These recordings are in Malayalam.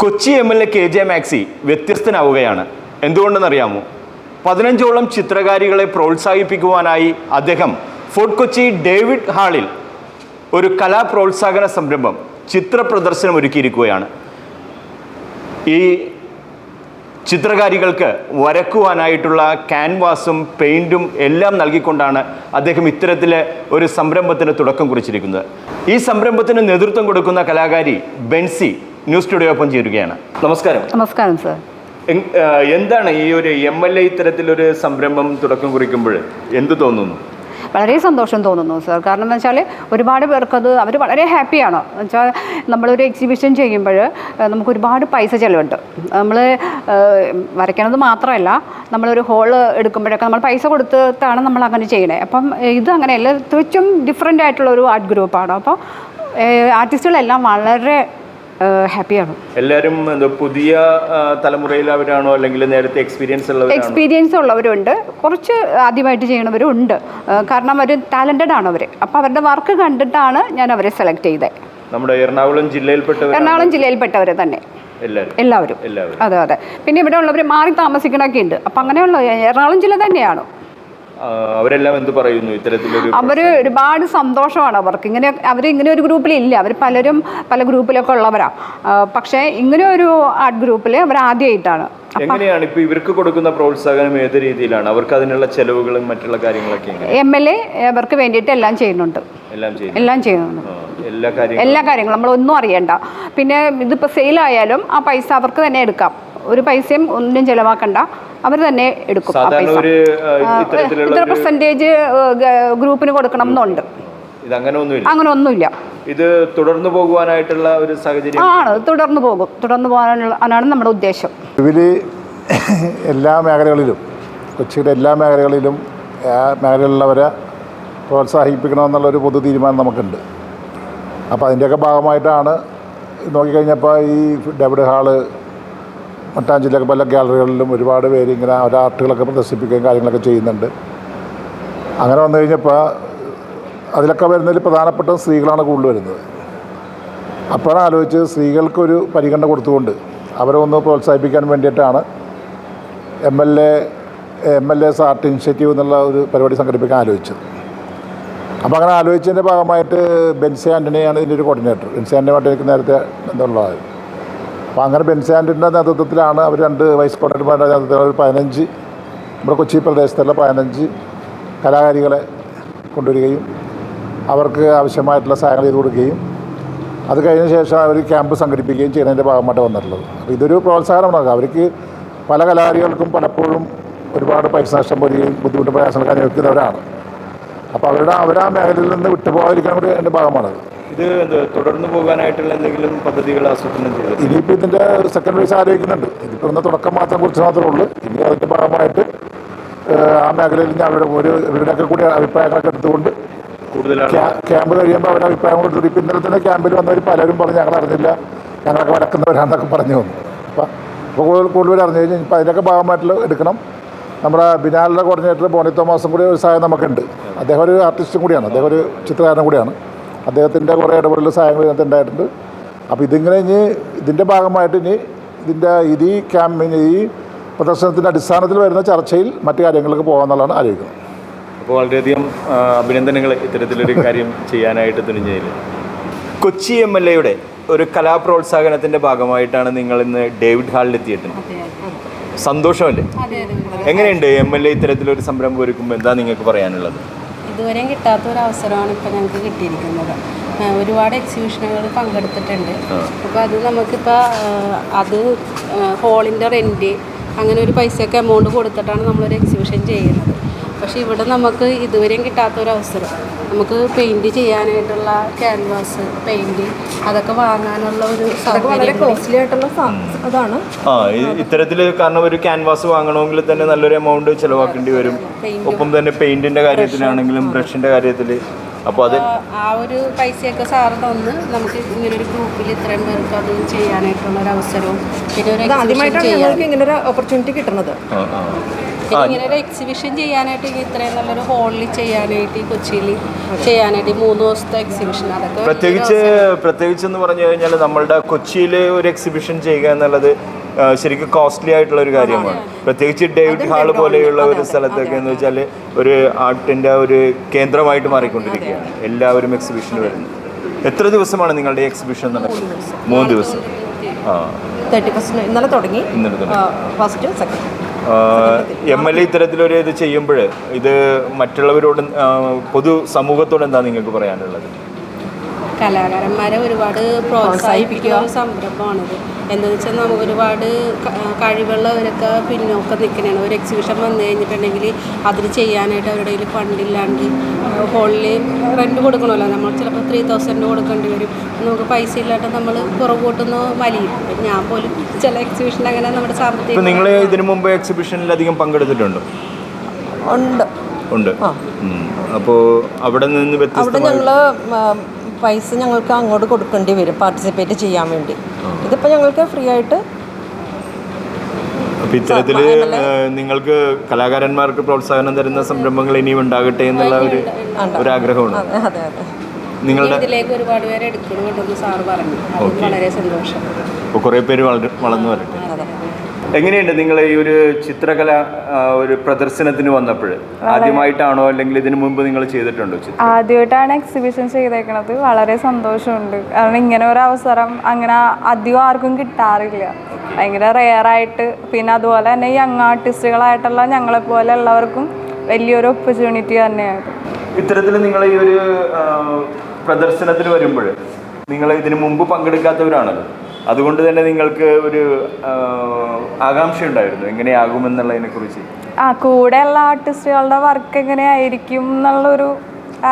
Kochi M L A K J Maxi വ്യത്യസ്തനാവുകയാണ്. എന്തുകൊണ്ടെന്നറിയാമോ? പതിനഞ്ചോളം ചിത്രകാരികളെ പ്രോത്സാഹിപ്പിക്കുവാനായി അദ്ദേഹം ഫോർട്ട് കൊച്ചി ഡേവിഡ് ഹാളിൽ ഒരു കലാ പ്രോത്സാഹന സംരംഭം ചിത്ര പ്രദർശനം ഒരുക്കിയിരിക്കുകയാണ്. ഈ ചിത്രകാരികൾക്ക് വരക്കുവാനായിട്ടുള്ള ക്യാൻവാസും പെയിന്റും എല്ലാം നൽകിക്കൊണ്ടാണ് അദ്ദേഹം ഇത്തരത്തിലെ ഒരു സംരംഭത്തിന് തുടക്കം കുറിച്ചിരിക്കുന്നത്. ഈ സംരംഭത്തിന് നേതൃത്വം കൊടുക്കുന്ന കലാകാരി ബെൻസി ന്യൂസ് സ്റ്റുഡിയോ ഓപ്പൺ ചേരുകയാണ്. നമസ്കാരം. നമസ്കാരം സർ. എന്താണ് ഈ ഒരു എം എൽ എ ഇത്തരത്തിലൊരു സംരംഭം തുടക്കം കുറിക്കുമ്പോൾ എന്ത് തോന്നുന്നു? വളരെ സന്തോഷം തോന്നുന്നു സർ. കാരണം എന്ന് വെച്ചാൽ ഒരുപാട് പേർക്കത് അവർ വളരെ ഹാപ്പിയാണ്. എന്ന് വെച്ചാൽ നമ്മളൊരു എക്സിബിഷൻ ചെയ്യുമ്പോൾ നമുക്ക് ഒരുപാട് പൈസ ചിലവുണ്ട്. നമ്മൾ വരയ്ക്കണത് മാത്രമല്ല നമ്മളൊരു ഹോൾ എടുക്കുമ്പോഴൊക്കെ നമ്മൾ പൈസ കൊടുത്തിട്ടാണ് നമ്മൾ അങ്ങനെ ചെയ്യണേ. അപ്പം ഇത് അങ്ങനെയല്ല തികച്ചും ഡിഫറെന്റ് ആയിട്ടുള്ള ഒരു ആർട്ട് ഗ്രൂപ്പാണ്. അപ്പോൾ ആർട്ടിസ്റ്റുകളെല്ലാം വളരെ ഹാപ്പിയാണ്. എല്ലാവരും പുതിയ തലമുറയിലവരാണോ അല്ലെങ്കിൽ നേരത്തെ എക്സ്പീരിയൻസ് എക്സ്പീരിയൻസ് ഉള്ളവരുണ്ട്. കുറച്ച് ആദ്യമായിട്ട് ചെയ്യണവരും ഉണ്ട് കാരണം അവർ ടാലന്റഡ് ആണ് അവർ അപ്പോൾ അവരുടെ വർക്ക് കണ്ടിട്ടാണ് ഞാൻ അവരെ സെലക്ട് ചെയ്തത് നമ്മുടെ എറണാകുളം ജില്ലയിൽപ്പെട്ടവർ എറണാകുളം ജില്ലയിൽപ്പെട്ടവർ തന്നെ. എല്ലാവരും. എല്ലാവരും. അതെ അതെ. പിന്നെ ഇവിടെ ഉള്ളവർ മാറി താമസിക്കണമൊക്കെ ഉണ്ട് അപ്പം അങ്ങനെയുള്ള എറണാകുളം ജില്ല തന്നെയാണ്. അവരെല്ലാം എന്ത് പറയുന്നു? ഇത്തരത്തിലൊരു അവർ ഒരുപാട് സന്തോഷമാണ് അവർക്ക്. ഇങ്ങനെ അവർ ഇങ്ങനെ ഒരു ഗ്രൂപ്പിൽ ഇല്ല അവർ പലരും പല ഗ്രൂപ്പിലൊക്കെ ഉള്ളവരാ. പക്ഷേ ഇങ്ങനെ ഒരു ആർട്ട് ഗ്രൂപ്പിൽ അവർ ആദ്യമായിട്ടാണ് എങ്ങനെയാണ് ഇപ്പൊ ഇവർക്ക് കൊടുക്കുന്ന പ്രോത്സാഹനം ഏത് രീതിയിലാണ്? അവർക്ക് അതിനുള്ള ചെലവുകളും മറ്റുള്ള കാര്യങ്ങളൊക്കെ എം എൽ എ അവർക്ക് വേണ്ടിയിട്ട് എല്ലാം ചെയ്യുന്നുണ്ട്. എല്ലാം ചെയ്യുന്നു എല്ലാം ചെയ്യുന്നുണ്ട്. എല്ലാ കാര്യങ്ങളും. എല്ലാ കാര്യങ്ങളും. നമ്മളൊന്നും അറിയണ്ട. പിന്നെ ഇതിപ്പോ സെയിൽ ആയാലും ആ പൈസ അവർക്ക് തന്നെ എടുക്കാം. ഒരു പൈസയും ഒന്നും ചിലവാക്കണ്ട. അവർ തന്നെ എടുക്കും ഇത്ര ഒരു പെർസെന്റേജ് ഗ്രൂപ്പിന് കൊടുക്കണം എന്നുണ്ട് ഇത് അങ്ങനെ ഒന്നുമില്ല. അങ്ങനെ ഒന്നുമില്ല ഇത് തുടർന്നു പോകുവാനായിട്ടുള്ള ഒരു സാഹചര്യം? ആണ് തുടർന്നു പോകും. തുടർന്നു പോകാനുള്ള അതാണ് നമ്മുടെ ഉദ്ദേശം. ഇവർ എല്ലാ മേഖലകളിലും കൊച്ചിയുടെ എല്ലാ മേഖലകളിലും ആ മേഖലയിലുള്ളവരെ പ്രോത്സാഹിപ്പിക്കണമെന്നുള്ളൊരു പൊതു തീരുമാനം നമുക്കുണ്ട്. അപ്പോൾ അതിന്റെയൊക്കെ ഭാഗമായിട്ടാണ് നോക്കിക്കഴിഞ്ഞപ്പോൾ ഈ ഡെവിഡ് ഹാൾ മട്ടാഞ്ചേരിയിലൊക്കെ പല ഗാലറികളിലും ഒരുപാട് പേര് ഇങ്ങനെ അവരുടെ ആർട്ടുകളൊക്കെ പ്രദർശിപ്പിക്കുകയും കാര്യങ്ങളൊക്കെ ചെയ്യുന്നുണ്ട്. അങ്ങനെ വന്നു കഴിഞ്ഞപ്പോൾ അതിലൊക്കെ വരുന്നതിൽ പ്രധാനപ്പെട്ട സ്ത്രീകളാണ് കൂടുതൽ വരുന്നത്. അപ്പോഴാണ് ആലോചിച്ച് സ്ത്രീകൾക്കൊരു പരിഗണന കൊടുത്തുകൊണ്ട് അവരെ ഒന്ന് പ്രോത്സാഹിപ്പിക്കാൻ വേണ്ടിയിട്ടാണ് M L A M L S art initiative എന്നുള്ള ഒരു പരിപാടി സംഘടിപ്പിക്കാൻ ആലോചിച്ചത്. അപ്പോൾ അങ്ങനെ ആലോചിച്ചതിന്റെ ഭാഗമായിട്ട് ബെൻസി ആന്റണിയാണ് ഇതിന്റെ ഒരു കോർഡിനേറ്റർ. ബെൻസി ആന്റണിയുമായിട്ട് എനിക്ക് നേരത്തെ ബന്ധമുള്ളതാണ് അപ്പോൾ അങ്ങനെ ബെൻസാൻഡിന്റെ നേതൃത്വത്തിലാണ് അവർ രണ്ട് വൈസ് കോർഡിനേറ്റർമാരുടെ നേതൃത്വത്തിൽ പതിനഞ്ച് നമ്മുടെ കൊച്ചി പ്രദേശത്തുള്ള പതിനഞ്ച് കലാകാരികളെ കൊണ്ടുവരികയും അവർക്ക് ആവശ്യമായിട്ടുള്ള സഹായങ്ങൾ ചെയ്ത് കൊടുക്കുകയും അത് കഴിഞ്ഞ ശേഷം അവർ ക്യാമ്പ് സംഘടിപ്പിക്കുകയും ചെയ്യുന്നതിന്റെ ഭാഗമായിട്ട് വന്നിട്ടുള്ളത്. അപ്പോൾ ഇതൊരു പ്രോത്സാഹനമാണ്. അവർക്ക് പല കലാകാരികൾക്കും പലപ്പോഴും ഒരുപാട് പൈസ നഷ്ടം വരികയും ബുദ്ധിമുട്ട് പ്രയാസങ്ങൾ അനുഭവിക്കുന്നവരാണ് അപ്പോൾ അവരുടെ അവരാ മേഖലയിൽ നിന്ന് വിട്ടുപോകാതിരിക്കാൻ കൂടി അതിന്റെ ഭാഗമാണ് ഇത് തുടർന്ന് പോകാനായിട്ടുള്ള എന്തെങ്കിലും പദ്ധതികൾ ആസൂത്രണം ഇനിയിപ്പോ ഇനിയിപ്പോൾ ഇതിന്റെ സെക്കൻഡ് വൈസ് ആലോചിക്കുന്നുണ്ട്. ഇതിപ്പോൾ ഒന്ന് തുടക്കം മാത്രം കുറിച്ച് മാത്രമേ ഉള്ളൂ. ഇനി അതിന്റെ ഭാഗമായിട്ട് ആ മേഖലയിൽ നിന്ന് അവരുടെ ഒരു ഇവരുടെയൊക്കെ കൂടി അഭിപ്രായങ്ങളൊക്കെ എടുത്തുകൊണ്ട് ക്യാമ്പ് കഴിയുമ്പോൾ അവരുടെ അഭിപ്രായം കൊടുത്തു ഇപ്പം ഇന്നലെ തന്നെ ക്യാമ്പിൽ വന്നവർ പലരും പറഞ്ഞു ഞങ്ങൾ അറിഞ്ഞില്ല. ഞങ്ങളൊക്കെ വരക്കുന്നവരാണെന്നൊക്കെ പറഞ്ഞു വന്നു. അപ്പം അപ്പോൾ കൂടുതൽ കൂടുതൽ അറിഞ്ഞു കഴിഞ്ഞാൽ ഇപ്പം അതിന്റെയൊക്കെ ഭാഗമായിട്ടുള്ള എടുക്കണം. നമ്മുടെ ബിനാലിന്റെ കോർഡിനേറ്റർ ബോണി തോമസും കൂടി ഒരു സഹായം നമുക്കുണ്ട്. അദ്ദേഹം ഒരു ആർട്ടിസ്റ്റും കൂടിയാണ്. അദ്ദേഹം ഒരു ചിത്രകാരനും കൂടിയാണ്. അദ്ദേഹത്തിന്റെ കുറേ ഇടപെടൽ സഹായങ്ങൾ ഇതിനകത്ത് ഉണ്ടായിട്ടുണ്ട്. അപ്പോൾ ഇതിങ്ങനെ ഇനി ഇതിന്റെ ഭാഗമായിട്ട് ഇനി ഇതിന്റെ ഇത് ഈ ക്യാമ്പിന് ഈ പ്രദർശനത്തിന്റെ അടിസ്ഥാനത്തിൽ വരുന്ന ചർച്ചയിൽ മറ്റു കാര്യങ്ങൾക്ക് പോകാമെന്നുള്ളതാണ് ആലോചിക്കുന്നത്. അപ്പോൾ വളരെയധികം അഭിനന്ദനങ്ങൾ ഇത്തരത്തിലൊരു കാര്യം ചെയ്യാനായിട്ട് തുനിഞ്ഞതിൽ. കൊച്ചി എം എൽ എയുടെ ഒരു കലാപ്രോത്സാഹനത്തിന്റെ ഭാഗമായിട്ടാണ് നിങ്ങൾ ഇന്ന് ഡേവിഡ് ഹാളിൽ എത്തിയിട്ടുണ്ട്. സന്തോഷമല്ലേ? എങ്ങനെയുണ്ട് എം എൽ എ ഇത്തരത്തിലൊരു സംരംഭം ഒരുക്കുമ്പോൾ എന്താ നിങ്ങൾക്ക് പറയാനുള്ളത്? ഇതുവരെയും കിട്ടാത്ത ഒരു അവസരമാണ് ഇപ്പോൾ ഞങ്ങൾക്ക് കിട്ടിയിരിക്കുന്നത്. ഒരുപാട് എക്സിബിഷനുകൾ പങ്കെടുത്തിട്ടുണ്ട്. അപ്പോൾ അത് നമുക്കിപ്പോൾ അത് ഹോളിന്റെ റെന്റ് അങ്ങനെ ഒരു പൈസയൊക്കെ എമൗണ്ട് കൊടുത്തിട്ടാണ് നമ്മളൊരു എക്സിബിഷൻ ചെയ്യുന്നത്. പക്ഷേ ഇവിടെ നമുക്ക് ഇതുവരെയും കിട്ടാത്ത ഒരു അവസരം നമുക്ക് പെയിന്റ് ചെയ്യാനായിട്ടുള്ള ക്യാൻവാസ് പെയിന്റ് അതൊക്കെ വാങ്ങാനുള്ള ഒരു വളരെ കോസ്റ്റ്ലി ആയിട്ടുള്ള അതാണ്. ആ ഇത്തരത്തിൽ കാരണം ഒരു ക്യാൻവാസ് വാങ്ങണമെങ്കിൽ തന്നെ നല്ലൊരു എമൗണ്ട് ചിലവാക്കേണ്ടി വരും. ഒപ്പം തന്നെ പെയിന്റിന്റെ കാര്യത്തിലാണെങ്കിലും ബ്രഷിന്റെ കാര്യത്തിൽ അപ്പോൾ അത് ആ ഒരു പൈസയൊക്കെ സാറ് തന്ന് നമുക്ക് ഇങ്ങനൊരു ഗ്രൂപ്പിൽ ഇത്രയും പേർക്ക് അത് ചെയ്യാനായിട്ടുള്ള ഒരു അവസരവും പിന്നെ ഒരു ആദ്യമായിട്ടാണ് ഞങ്ങൾക്ക് ഇങ്ങനെ ഒരു ഓപ്പർച്യൂണിറ്റി കിട്ടുന്നത്. ഇങ്ങനെ ഒരു എക്സിബിഷൻ ചെയ്യാനായിട്ട് ഇത്രയും നല്ലൊരു ഹോളിൽ ചെയ്യാനായിട്ട് ഈ കൊച്ചിയിൽ ചെയ്യാനായിട്ട് മൂന്ന് ദിവസത്തെ എക്സിബിഷൻ അതൊക്കെ പ്രത്യേകിച്ച് പ്രത്യേകിച്ച് എന്ന് പറഞ്ഞു കഴിഞ്ഞാൽ നമ്മളുടെ കൊച്ചിയിൽ ഒരു എക്സിബിഷൻ ചെയ്യുക എന്നുള്ളത് ശരിക്കും കോസ്റ്റ്ലി ആയിട്ടുള്ള ഒരു കാര്യമാണ്. പ്രത്യേകിച്ച് ഡേവിഡ് ഹാൾ പോലെയുള്ള ഒരു സ്ഥലത്തൊക്കെ എന്ന് വെച്ചാൽ ഒരു ആർട്ടിന്റെ ഒരു കേന്ദ്രമായിട്ട് മാറിക്കൊണ്ടിരിക്കുകയാണ്. എല്ലാവരും എക്സിബിഷൻ വരുന്നത്. എത്ര ദിവസമാണ് നിങ്ങളുടെ എക്സിബിഷൻ നടക്കുന്നത്? മൂന്ന് ദിവസം. ആ. തേർട്ടി ഫസ്റ്റ് ഇന്നലെ തുടങ്ങി. First second M L A ഇത്തരത്തിലൊരു ഇത് ചെയ്യുമ്പോൾ ഇത് മറ്റുള്ളവരോട് പൊതു സമൂഹത്തോട് എന്താ നിങ്ങൾക്ക് പറയാനുള്ളത്? കലാകാരന്മാരെ ഒരുപാട് പ്രോത്സാഹിപ്പിക്കുന്ന ഒരു സംരംഭമാണിത്. എന്താണെന്ന് വെച്ചാൽ നമുക്ക് ഒരുപാട് കഴിവുള്ളവരൊക്കെ പിന്നോക്കം നിൽക്കുന്നതാണ് ഒരു എക്സിബിഷൻ വന്നു കഴിഞ്ഞിട്ടുണ്ടെങ്കിൽ അതിന് ചെയ്യാനായിട്ട് അവരുടെ കയ്യിൽ ഫണ്ടില്ലാണ്ട് ഹോളിൽ റെന്റ് കൊടുക്കണമല്ലോ. നമ്മൾ ചിലപ്പോൾ ത്രീ തൗസൻഡ് കൊടുക്കേണ്ടി വരും. നമുക്ക് പൈസ ഇല്ലാണ്ട് നമ്മൾ പുറകോട്ടൊന്ന് വലിയും ഞാൻ പോലും ചില എക്സിബിഷൻ അങ്ങനെ നമ്മുടെ ഇപ്പൊ സാമ്പത്തിക നിങ്ങൾ ഇതിനു മുമ്പ് എക്സിബിഷനിൽ അധികം പങ്കെടുത്തിട്ടുണ്ടോ? ഉണ്ട്. ഉണ്ട്. അപ്പോൾ അപ്പോ അവിടെ നിന്ന് അവിടെ ഞങ്ങൾ പൈസ ഞങ്ങൾക്ക് അങ്ങോട്ട് കൊടുക്കേണ്ടി വരും പാർട്ടിസിപ്പേറ്റ് ചെയ്യാൻ വേണ്ടി. ഇതിപ്പോൾ ഞങ്ങൾക്ക് ഫ്രീ ആയിട്ട് അപ്പൊ ഇത്തരത്തിൽ നിങ്ങൾക്ക് കലാകാരന്മാർക്ക് പ്രോത്സാഹനം തരുന്ന സംരംഭങ്ങൾ ഇനിയും ഉണ്ടാകട്ടെ എന്നുള്ള ഒരു ഒരു ആഗ്രഹമാണ് അതെ അതെ അതെ. നിങ്ങളുടെ ഇതിലേക്ക് ഒരുപാട് പേരെ സാറ് പറഞ്ഞു. വളരെ സന്തോഷം. കുറെ കുറേ പേര് വളർന്നു വരട്ടെ. എങ്ങനെയുണ്ട് നിങ്ങൾ ഈ ഒരു ചിത്രകല ഒരു പ്രദർശനത്തിന് വന്നപ്പോൾ ആദ്യമായിട്ടാണോ അല്ലെങ്കിൽ ഇതിനു മുമ്പ് നിങ്ങൾ ചെയ്തിട്ടുണ്ടോ ആദ്യമായിട്ടാണ് എക്സിബിഷൻ ചെയ്തേക്കണത്. വളരെ സന്തോഷമുണ്ട്. കാരണം ഇങ്ങനെ ഒരു അവസരം അങ്ങനെ അധികം ആർക്കും കിട്ടാറില്ല. ഭയങ്കര റെയറായിട്ട് പിന്നെ അതുപോലെ തന്നെ യങ് ആർട്ടിസ്റ്റുകളായിട്ടുള്ള ഞങ്ങളെപ്പോലെ ഉള്ളവർക്കും വലിയൊരു ഓപ്പർച്യൂണിറ്റി തന്നെയാണ്. ഇത്തരത്തിൽ നിങ്ങൾ ഈ ഒരു പ്രദർശനത്തിന് വരുമ്പോൾ നിങ്ങൾ ഇതിനു മുമ്പ് പങ്കെടുക്കാത്തവരാണല്ലോ? അതുകൊണ്ട് തന്നെ നിങ്ങൾക്ക് ഒരു ആകാംക്ഷ ഉണ്ടായിരുന്നു. എങ്ങനെയാകുമെന്നുള്ളതിനെ കുറിച്ച്. ആ കൂടെയുള്ള ആർട്ടിസ്റ്റുകളുടെ വർക്ക് എങ്ങനെയായിരിക്കും എന്നുള്ളൊരു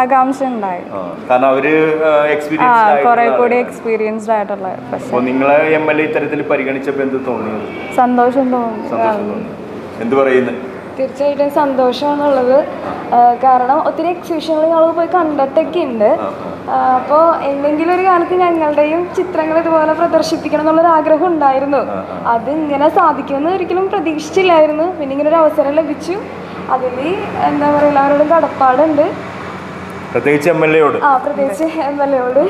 ആകാംക്ഷ ഉണ്ടായി. കാരണം അവർ എക്സ്പീരിയൻസ് കുറെ കൂടി എക്സ്പീരിയൻസ്ഡ് ആയിട്ടുള്ള പക്ഷെ നിങ്ങളെ എം എൽ എ ഇത്തരത്തിൽ പരിഗണിച്ചപ്പോൾ എന്ത് തോന്നി സന്തോഷം തോന്നി. സന്തോഷം തോന്നി. എന്ത് പറയുന്നു? തീർച്ചയായിട്ടും സന്തോഷമാണുള്ളത് കാരണം ഒത്തിരി എക്സിബിഷനുകൾ ഞങ്ങൾ പോയി കണ്ടിട്ടൊക്കെ ഉണ്ട് അപ്പോൾ എന്തെങ്കിലും ഒരു കാലത്ത് ഞങ്ങളുടെയും ചിത്രങ്ങൾ ഇതുപോലെ പ്രദർശിപ്പിക്കണം എന്നുള്ളൊരു ആഗ്രഹം ഉണ്ടായിരുന്നു. അത് ഇങ്ങനെ സാധിക്കുമെന്ന് ഒരിക്കലും പ്രതീക്ഷിച്ചില്ലായിരുന്നു. പിന്നെ ഇങ്ങനെ ഒരു അവസരം ലഭിച്ചു. അതിൽ എന്താ പറയുക എല്ലാവരോടും കടപ്പാടുണ്ട്. പ്രത്യേകിച്ച് എം എൽ എയോട്? ആ പ്രത്യേകിച്ച് എം എൽ എയോട്.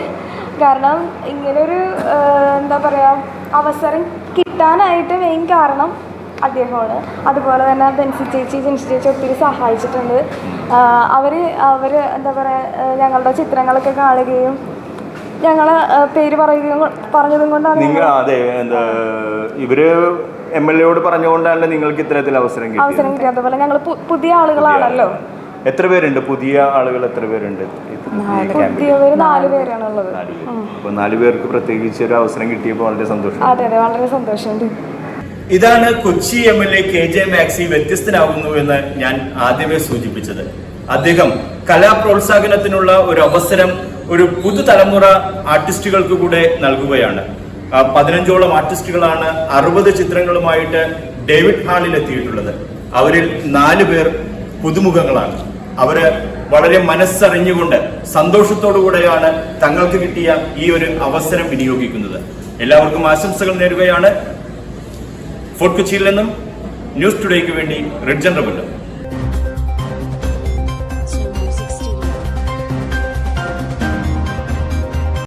കാരണം ഇങ്ങനൊരു എന്താ പറയുക അവസരം കിട്ടാനായിട്ട് മെയിൻ കാരണം അദ്ദേഹമാണ്. അതുപോലെ തന്നെ ബെൻസി ചേച്ചി ജിൻസി ചേച്ചി ഒത്തിരി സഹായിച്ചിട്ടുണ്ട്. അവർ അവർ എന്താ പറയുക ഞങ്ങളുടെ ചിത്രങ്ങളൊക്കെ കാണുകയും ഞങ്ങൾ പേര് പറയുകയും പറഞ്ഞതും കൊണ്ടാണ് നിങ്ങൾ അതെ എന്താ ഇവർ എം എൽ എയോട് പറഞ്ഞുകൊണ്ടാണ് നിങ്ങൾക്ക് ഇത്തരത്തിൽ അവസരം കിട്ടിയത്? അവസരം കിട്ടി അതുപോലെ ഞങ്ങൾ പുതിയ ആളുകളാണല്ലോ. എത്ര പേരുണ്ട്? പുതിയ ആളുകൾ എത്ര പേരുണ്ട്? അപ്പൊ ഈ ക്യാമ്പിൽ നാല് പേരാണുള്ളത്. അപ്പോൾ നാല് പേർക്ക് പ്രത്യേകിച്ച് ഒരു അവസരം കിട്ടിയപ്പോൾ വളരെ സന്തോഷം. അതെ അതെ വളരെ സന്തോഷമുണ്ട്. ഇതാണ് Kochi M L A K J Maxi വ്യത്യസ്തനാകുന്നു എന്ന് ഞാൻ ആദ്യമേ സൂചിപ്പിച്ചത്. അദ്ദേഹം കലാപ്രോത്സാഹനത്തിനുള്ള ഒരു അവസരം ഒരു പുതുതലമുറ ആർട്ടിസ്റ്റുകൾക്ക് കൂടെ നൽകുകയാണ്. പതിനഞ്ചോളം ആർട്ടിസ്റ്റുകളാണ് അറുപത് ചിത്രങ്ങളുമായിട്ട് ഡേവിഡ് ഹാളിൽ എത്തിയിട്ടുള്ളത്. അവരിൽ നാല് പേർ പുതുമുഖങ്ങളാണ്. അവർ വളരെ മനസ്സറിഞ്ഞുകൊണ്ട് സന്തോഷത്തോടു കൂടെയാണ് തങ്ങൾക്ക് കിട്ടിയ ഈ ഒരു അവസരം വിനിയോഗിക്കുന്നത്. എല്ലാവർക്കും ആശംസകൾ നേരുകയാണ്. ഫോർട്ട് കൊച്ചിയിൽ നിന്നും ന്യൂസ് ടുഡേക്ക് വേണ്ടി റെഡ് റബുല്ല